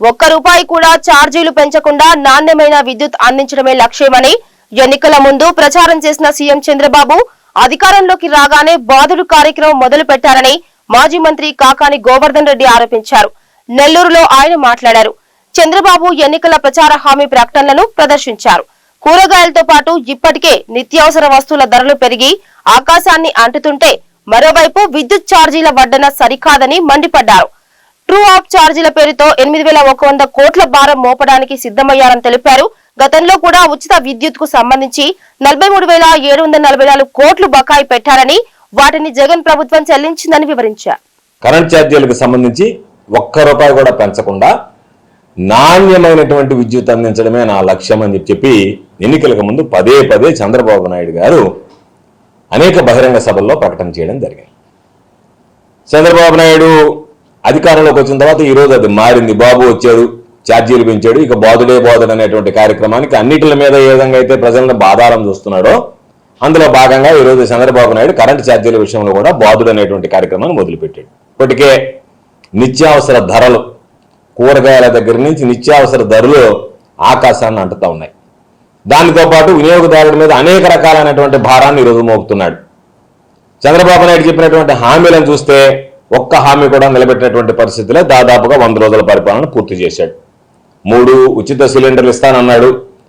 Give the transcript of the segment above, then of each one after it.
ఒక్క రూపాయి కూడా ఛార్జీలు పెంచకుండా నాణ్యమైన విద్యుత్ అందించడమే లక్ష్యమని ఎన్నికల ముందు ప్రచారం చేసిన సీఎం చంద్రబాబు అధికారంలోకి రాగానే బాధుడు కార్యక్రమం మొదలు పెట్టారని మాజీ మంత్రి కాకాని గోవర్ధన్ రెడ్డి ఆరోపించారు. నెల్లూరులో ఆయన మాట్లాడారు. చంద్రబాబు ఎన్నికల ప్రచార హామీ ప్రకటనలను ప్రదర్శించారు. కూరగాయలతో పాటు ఇప్పటికే నిత్యావసర వస్తువుల ధరలు పెరిగి ఆకాశాన్ని అంటుతుంటే మరోవైపు విద్యుత్ ఛార్జీల వడ్డన సరికాదని మండిపడ్డారు. ట్రూ ఆఫ్ ఛార్జీల పేరుతో ఎనిమిది వేల ఒక వంద కోట్ల భారం మోపడానికి సిద్ధమయ్యారని తెలిపారు. గతంలో కూడా ఉచిత విద్యుత్కు సంబంధించి నలభై మూడు వేల ఏడు వందల నలభై నాలుగు కోట్లు బకాయి పెట్టారని వాటిని జగన్ ప్రభుత్వం చెల్లించిందని వివరించారు. కరెంట్ ఛార్జీలకు సంబంధించి ఒక్క రూపాయి కూడా పెంచకుండా నాణ్యమైనటువంటి విద్యుత్ అందించడమే నా లక్ష్యం అని చెప్పి ఎన్నికలకు ముందు పదే పదే చంద్రబాబు నాయుడు గారు అనేక బహిరంగ సభల్లో ప్రకటన చేయడం జరిగింది. చంద్రబాబు నాయుడు అధికారంలోకి వచ్చిన తర్వాత ఈరోజు అది మారింది. బాబు వచ్చాడు ఛార్జీలు పెంచాడు ఇక బాధుడే బాధుడు అనేటువంటి కార్యక్రమానికి అన్నిటి మీద ఏ విధంగా అయితే ప్రజలను బాధారం చూస్తున్నాడో అందులో భాగంగా ఈరోజు చంద్రబాబు నాయుడు కరెంట్ ఛార్జీల విషయంలో కూడా బాధుడు అనేటువంటి కార్యక్రమాన్ని మొదలుపెట్టాడు. ఇప్పటికే నిత్యావసర ధరలు కూరగాయల దగ్గర నుంచి నిత్యావసర ధరలు ఆకాశాన్ని అంటుతా ఉన్నాయి. దానితో పాటు వినియోగదారుడి మీద అనేక రకాలైనటువంటి భారాన్ని ఈరోజు మోపుతున్నాడు. చంద్రబాబు నాయుడు చెప్పినటువంటి హామీలను చూస్తే ఒక్క హామీ కూడా నిలబెట్టినటువంటి పరిస్థితిలో దాదాపుగా వంద రోజుల పరిపాలన పూర్తి చేశాడు. మూడు ఉచిత సిలిండర్లు ఇస్తానన్నాడు.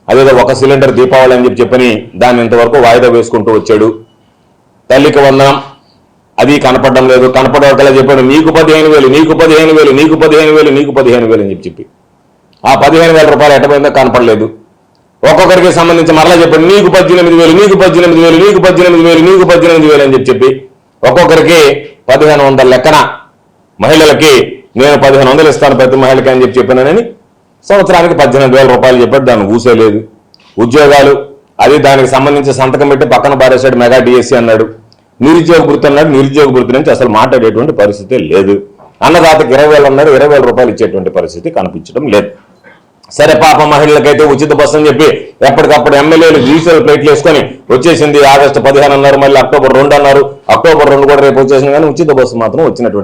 అదేదో ఒక సిలిండర్ దీపావళి అని చెప్పి చెప్పని దాన్ని ఇంతవరకు వాయిదా వేసుకుంటూ వచ్చాడు. తల్లికి వందనం. అది కనపడడం లేదు. కనపడవకలే చెప్పాడు? నీకు పదిహేను వేలు నీకు పదిహేను వేలు నీకు పదిహేను వేలు నీకు పదిహేను వేలు అని చెప్పి చెప్పి. ఆ పదిహేను వేల రూపాయలు ఎటపోయిందో కనపడలేదు. ఒక్కొక్కరికి సంబంధించి మరలా చెప్పాడు నీకు పద్దెనిమిది వేలు నీకు పద్దెనిమిది వేలు నీకు పద్దెనిమిది వేలు నీకు పద్దెనిమిది వేలు అని చెప్పి చెప్పి. ఒక్కొక్కరికి పదిహేను వందల లెక్కన మహిళలకి నేను పదిహేను వందలు ఇస్తాను ప్రతి మహిళకి అని చెప్పి చెప్పినానని సంవత్సరానికి పద్దెనిమిది వేల రూపాయలు చెప్పాడు. దాన్ని ఊసేలేదు ఉద్యోగాలు అది దానికి సంబంధించి సంతకం పెట్టి పక్కన పారేశాడు మెగా డిఎస్సి అన్నాడు. నిరుద్యోగ వృత్తి అన్నాడు. నిరుద్యోగ వృత్తి నుంచి అసలు మాట్లాడేటువంటి పరిస్థితి లేదు. అన్నదాతకి ఇరవై వేలు అన్నాడు. ఇరవై వేల రూపాయలు ఇచ్చేటువంటి పరిస్థితి కనిపించడం లేదు. సరే పాప మహిళలకైతే ఉచిత బస్సు అని చెప్పి ఎప్పటికప్పుడు ఎమ్మెల్యేలు రీసేల్ ప్లేట్లు వేసుకొని వచ్చేసింది ఆగస్టు పదిహేను అన్నారు మళ్ళీ అక్టోబర్ రెండు అన్నారు అక్టోబర్ రెండు కూడా రేపు వచ్చేసింది కానీ ఉచిత బస్సు మాత్రం వచ్చినటువంటి